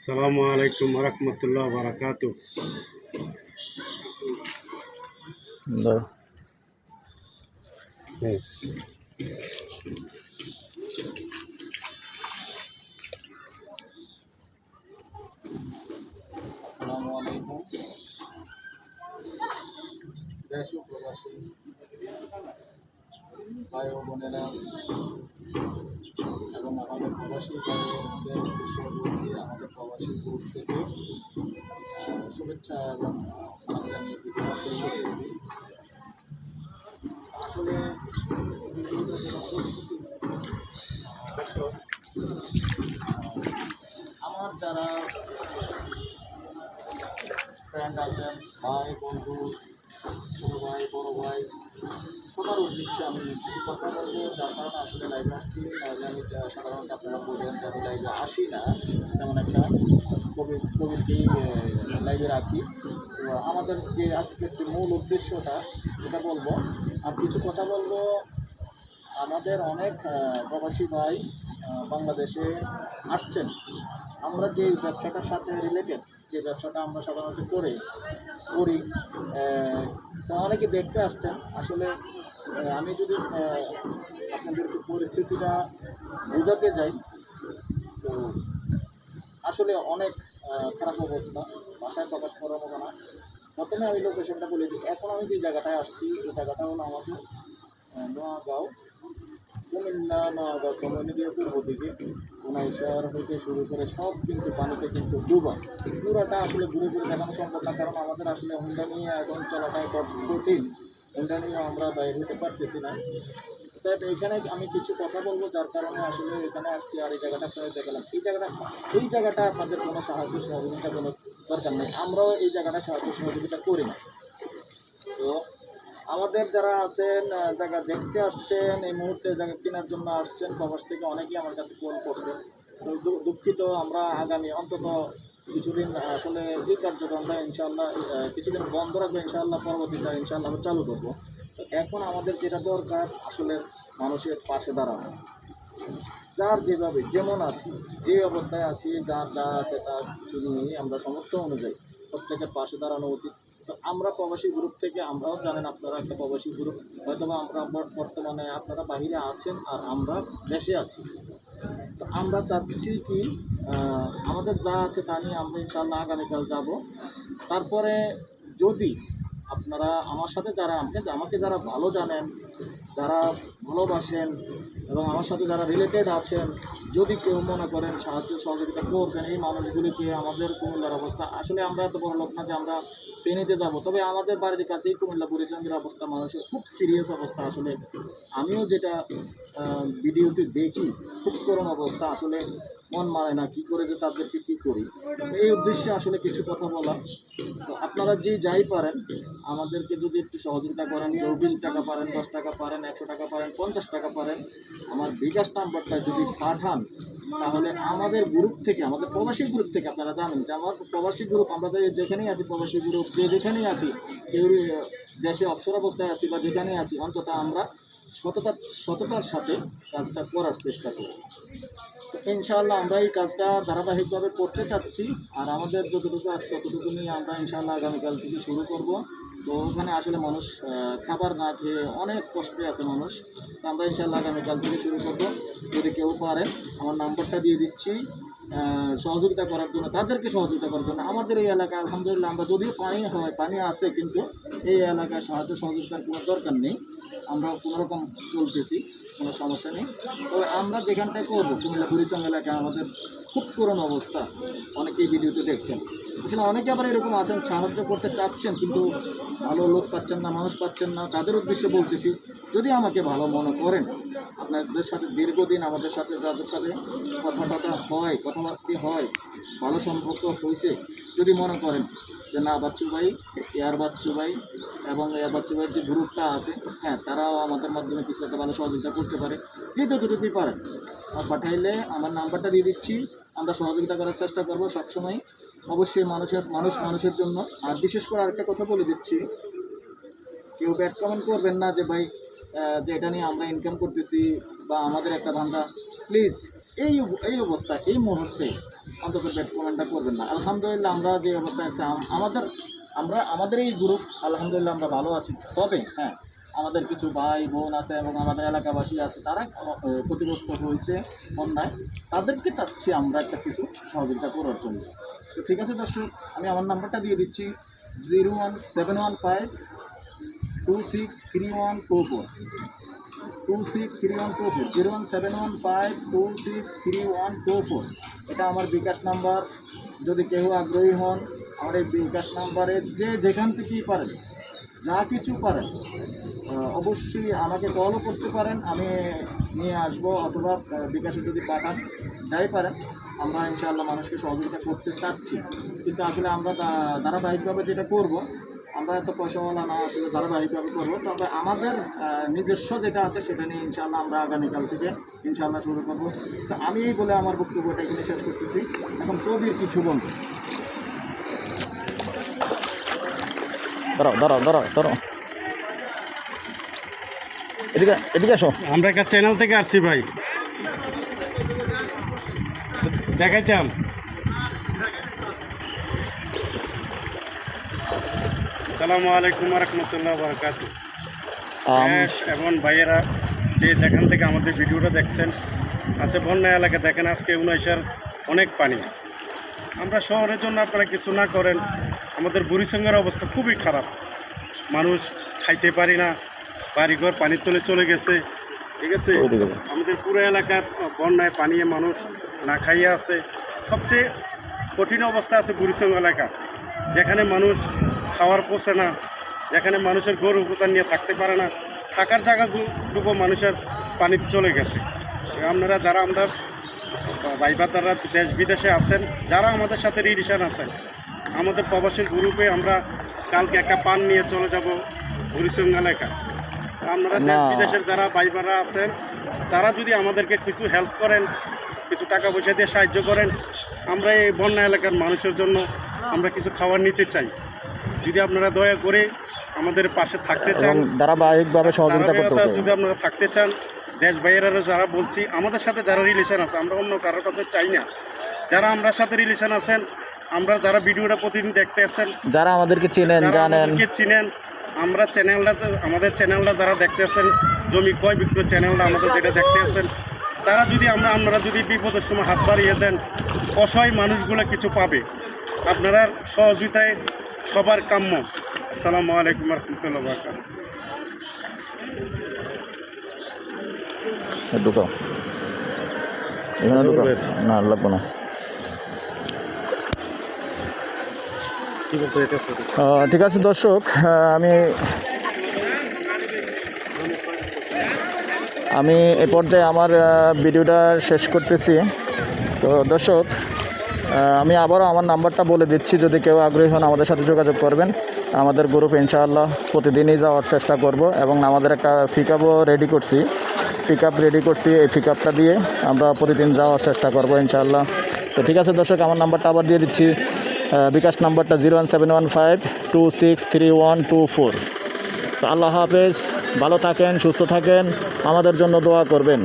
সালামু আলাইকুম রহমতুল্লাহ বারাকাত দাও আসসালামু আলাইকুম দেশ ও প্রবাসী ভাই ও বোনেরা এবং আমাদের প্রবাসী বলছি, আমাদের প্রবাসী গ্রুপ থেকে শুভেচ্ছা এবং আসলে আমার যারা ফ্রেন্ড আছেন, ভাই, বন্ধু ছোটো ভাই, বড়ো ভাই, সবার উদ্দেশ্যে আমি কিছু কথা বলব, যার কারণে আসলে লাইভে আসছি নাহলে আমি সাধারণত আপনারা বলবেন যে আমি লাইভে আসি না, তেমন একটা কবি কবিরকেই লাইভে রাখি। তো আমাদের যে আজকের যে মূল উদ্দেশ্যটা, এটা বলব। আর কিছু কথা বলব, আমাদের অনেক প্রবাসী ভাই বাংলাদেশে আসছেন। আমরা যে ব্যবসাটার সাথে রিলেটেড যে ব্যবসাটা আমরা সাধারণত করে করি। তো অনেকে দেখতে আসছেন। আসলে আমি যদি আপনাদেরকে পরিস্থিতিটা বোঝাতে যাই তো আসলে অনেক খারাপ অবস্থা। বাসায় প্রকাশ করার মতো না। প্রথমে আমি লোকেশনটা বলে দিই। এখন আমি যে জায়গাটায় আসছি এই জায়গাটা হলো আহ, নোয়াগাঁও। কুমিল্লা নোয়াগাঁও সময় পূর্ব দিকে উনাইশার হইতে শুরু করে সব কিন্তু পানিতে কিন্তু ডুবা। পুরাটা আসলে ঘুরে ঘুরে দেখানো সম্ভব না, কারণ আমাদের আসলে হুন্ডা নিয়ে এখন চলাটাই কঠ- কঠিন। হুন্ডা নিয়ে আমরা বাইরে হতে পারতেছি না। বাট এখানে আমি কিছু কথা বলব, যার কারণে আসলে এখানে আসছি আর এই জায়গাটা আপনাদের দেখালাম। এই জায়গাটা এই জায়গাটা আপনাদের কোনো সাহায্য, সহযোগিতা কোনো দরকার নেই। আমরাও এই জায়গাটা সাহায্য, সহযোগিতা করি না। তো আমাদের যারা আছেন জায়গা দেখতে আসছেন, এই মুহূর্তে জায়গা কেনার জন্য আসছেন, প্রবাস থেকে অনেকেই আমার কাছে ফোন করছে। তো দুঃখিত, আমরা আগামী অন্তত কিছুদিন আসলে এই কার্যক্রমটা ইনশাল্লাহ কিছুদিন বন্ধ রাখব ইনশাল্লাহ পরবর্তীতে ইনশাল্লাহ চালু করব। তো এখন আমাদের যেটা দরকার, আসলে মানুষের পাশে দাঁড়ানো। যার যেভাবে, যেমন আছি, যে অবস্থায় আছি, যার যা আছে তার কিছু নিয়েই আমরা সমর্থ অনুযায়ী প্রত্যেকের পাশে দাঁড়ানো উচিত। তো আমরা প্রবাসী গ্রুপ থেকে, আমরাও জানেন আপনারা একটা প্রবাসী গ্রুপ হয়তো আমরা বর্তমানে আপনারা বাহিরে আছেন আর আমরা দেশে আছি। তো আমরা চাচ্ছি কি আমাদের যা আছে তা নিয়ে আমরা ইনশাল্লাহ আগামীকাল যাব। তারপরে যদি আপনারা আমার সাথে যারা, আমাকে আমাকে যারা ভালো জানেন, যারা ভালোবাসেন এবং আমার সাথে যারা রিলেটেড আছেন, যদি কেউ মনে করেন সাহায্য সহযোগিতা করবেন, এই মানুষগুলিকে আমাদের কুমিল্লার অবস্থা, আসলে আমরা এত বড় লোক না যে আমরা ফেনিতে যাব। তবে আমাদের বাড়ির কাছেই কুমিল্লা পরিচন্দ্রের অবস্থা, মানুষের খুব সিরিয়াস অবস্থা আসলে। আমিও যেটা ভিডিওটি ভিডিওতে দেখি, খুব করুণ অবস্থা আসলে। মন মানে না, কী করে যে তাদেরকে কী করি? এই উদ্দেশ্যে আসলে কিছু কথা বলা। তো আপনারা যে যাই পারেন, আমাদেরকে যদি একটু সহযোগিতা করেন, কেউ বিশ টাকা পারেন, দশ টাকা পারেন, একশো টাকা পারেন, পঞ্চাশ টাকা পারেন, আমার বিকাশ নাম্বারটা যদি পাঠান, তাহলে আমাদের গ্রুপ থেকে, আমাদের প্রবাসী গ্রুপ থেকে আপনারা জানেন যে আমার প্রবাসী গ্রুপ আমরা যেখানেই আছি, প্রবাসী গ্রুপ যে যেখানেই আছি, কেউ দেশে অবসর অবস্থায় আছি বা যেখানেই আছি, অন্তত আমরা সততা, সততার সাথে কাজটা করার চেষ্টা করি। ইনশাআল্লাহ আমরা এই কাজটা ধারাবাহিকভাবে করতে চাচ্ছি। আর আমাদের যতটুকু আছে ততটুকু নিয়ে আমরা ইনশাল্লাহ আগামীকাল থেকে শুরু করব। তো ওখানে আসলে মানুষ খাবার না খেয়ে অনেক কষ্টে আছে মানুষ। তো আমরা ইনশাল্লাহ আগামীকাল থেকে শুরু করব। যদি কেউ পারে, আমার নাম্বারটা দিয়ে দিচ্ছি। সহযোগিতা করার জন্য, তাদেরকে সহযোগিতা করার জন্য। আমাদের এই এলাকায় আলহামদুলিল্লাহ, আমরা যদিও পানি হয়, পানি আছে, কিন্তু এই এলাকায় সাহায্য সহযোগিতার কোনো দরকার নেই। আমরা কোনোরকম চলতেছি, কোনো সমস্যা নেই। তবে আমরা যেখানটায় করব, কুমিল্লা বুড়িচং এলাকায় আমাদের খুব করুণ অবস্থা। অনেকেই ভিডিওতে দেখছেন। আসলে অনেকে আবার এরকম আছেন, সাহায্য করতে চাচ্ছেন, কিন্তু ভালো লোক পাচ্ছেন না, মানুষ পাচ্ছেন না। তাদের উদ্দেশ্যে বলতেছি, যদি আমাকে ভালো মনে করেন, আপনাদের সাথে দীর্ঘদিন আমাদের সাথে, যাদের সাথে কথা হয় কথাবার্তা হয়, ভালো সম্পর্ক হয়েছে যদি মনে করেন যে না, বাচ্চু ভাই, এয়ার বাচ্চু ভাই এবং এয়ার বাচ্চু ভাইয়ের যে গ্রুপটা আছে হ্যাঁ তারাও আমাদের মাধ্যমে কিছু একটা ভালো সহযোগিতা করতে পারে। যে যতটুকুই পারেন পাঠাইলে আমার নাম্বারটা দিয়ে দিচ্ছি, আমরা সহযোগিতা করার চেষ্টা করব সবসময়। অবশ্যই মানুষের, মানুষ মানুষের জন্য। আর বিশেষ করে আরেকটা কথা বলে দিচ্ছি, কেউ ব্যাড কমেন্ট করবেন না যে, ভাই যে এটা নিয়ে আমরা ইনকাম করতেছি বা আমাদের একটা ধান্দা। প্লিজ এই এই অবস্থায় এই মুহূর্তে অন্তত ব্যাড কমেন্টটা করবেন না। আলহামদুলিল্লাহ আমরা যে অবস্থায় আছি আমাদের, আমরা, আমাদের এই গ্রুপ আলহামদুলিল্লাহ আমরা ভালো আছি। তবে হ্যাঁ আমাদের কিছু ভাই, বোন আছে এবং আমাদের এলাকাবাসী আছে, তারা ক্ষতিগ্রস্ত হয়েছে বন্যায়। তাদেরকে চাচ্ছি আমরা একটা কিছু সহযোগিতা করার জন্য। তো ঠিক আছে দর্শক, আমি আমার নাম্বারটা দিয়ে দিচ্ছি, zero one seven one five two six three one two four. Six three one two one seven one five six three one two four এটা আমার বিকাশ নাম্বার। যদি কেউ আগ্রহী হন, আমার এই বিকাশ নাম্বারে যে যেখান থেকেই পারেন, যা কিছু পারেন অবশ্যই আমাকে কলও করতে পারেন। আমি নিয়ে আসব অথবা বিকাশে যদি পাঠান, যাই পারেন। আমরা ইনশাআল্লাহ মানুষকে সহযোগিতা করতে চাচ্ছি। কিন্তু আসলে আমরা ধারাবাহিকভাবে যেটা করব আমরা এত পয়সাওয়ালা না আসলে ধারাবাহিকভাবে করব। তবে আমাদের নিজস্ব যেটা আছে সেটা নিয়ে ইনশাআল্লাহ আমরা আগামীকাল থেকে ইনশাআল্লাহ শুরু করব। তো আমি এই বলে আমার বক্তব্যটা এখানে শেষ করতেছি। এখন কবির কিছু বলব দাঁড়াও দাঁড়াও দাঁড়াও দাঁড়াও। এদিকে এদিকে আসো। আমরা একটা চ্যানেল থেকে আসছি ভাই। দেখাইতাম। সালামু আলাইকুম রহমতুল্লাহ বরকাত এবং ভাইয়েরা যে যেখান থেকে আমাদের ভিডিওটা দেখছেন আছে বন্যা এলাকা দেখেন আজকে উনাইশার অনেক পানি। আমরা শহরের জন্য আপনারা কিছু না করেন আমাদের বুড়িসঙ্গের অবস্থা খুবই খারাপ। মানুষ খাইতে পারি না বাড়িঘর পানির তলে চলে গেছে ঠিক আছে? আমাদের পুরো এলাকার বন্যায় পানিয়ে মানুষ না খাইয়ে আছে। সবচেয়ে কঠিন অবস্থা আছে বুড়িসঙ্গ এলাকা। যেখানে মানুষ খাওয়ার পোষে না যেখানে মানুষের গরু উপতার নিয়ে থাকতে পারে না থাকার জায়গাগুলো মানুষের পানিতে চলে গেছে। আপনারা যারা আমরা ভাইবা তারা দেশ বিদেশে আছেন যারা আমাদের সাথে রিলেশন আছেন আমাদের প্রবাসীর গ্রুপে আমরা কালকে একটা পান নিয়ে চলে যাব বুড়িসঙ্গ এলাকা আপনারা দেশ বিদেশের যারা ভাইবারা আছেন তারা যদি আমাদেরকে কিছু হেল্প করেন কিছু টাকা পয়সা দিয়ে সাহায্য করেন আমরা এই বন্যা এলাকার মানুষের জন্য আমরা কিছু খাবার নিতে চাই। যদি আপনারা দয়া করে আমাদের পাশে থাকতে চান ধারাবাহিকভাবে সহযোগিতা করতে যদি আপনারা থাকতে চান দেশ ভাইয়েরা যারা বলছি আমাদের সাথে যারা রিলেশন আছে আমরা অন্য কারোর কথা চাই না। যারা আমরা সাথে রিলেশন আছেন আমরা যারা ভিডিওটা প্রতিদিন দেখতে আসেন যারা আমাদেরকে চেনেন যারা জানেন। চিনেন আমরা চ্যানেলটা আমাদের চ্যানেলটা যারা দেখতে আছেন জমি ক্রয় বিক্রয় চ্যানেলটা আমাদের যেটা দেখতে আছেন তারা যদি আমরা আপনারা যদি বিপদের সময় হাত বাড়িয়ে দেন অসহায় মানুষগুলো কিছু পাবে। আপনারা সহযোগিতায় সবার কাম্য। আসসালামু আলাইকুম রহমতুল্লাহ বারকাত ঢুকাও। এখানে ঢুকাও। না লাগবো না। কি বলতে চাইতেছে আহ, ঠিক আছে দর্শক আমি আমি এ পর্যায়ে আমার ভিডিওটা শেষ করতেছি। তো দর্শক আমি আবারও আমার নাম্বারটা বলে দিচ্ছি, যদি কেউ আগ্রহী হন আমাদের সাথে যোগাযোগ করবেন। আমাদের গ্রুপ ইনশাআল্লাহ প্রতিদিনই যাওয়ার চেষ্টা করব এবং আমাদের একটা পিক আপও রেডি করছি। পিক আপ রেডি করছি, এই পিক আপটা দিয়ে আমরা প্রতিদিন যাওয়ার চেষ্টা করব ইনশাআল্লাহ। তো ঠিক আছে দর্শক, আমার নাম্বারটা আবার দিয়ে দিচ্ছি। বিকাশ নাম্বারটা zero one seven one five two six three one two four. তো আল্লাহ হাফেজ, ভালো থাকেন, সুস্থ থাকেন, আমাদের জন্য দোয়া করবেন।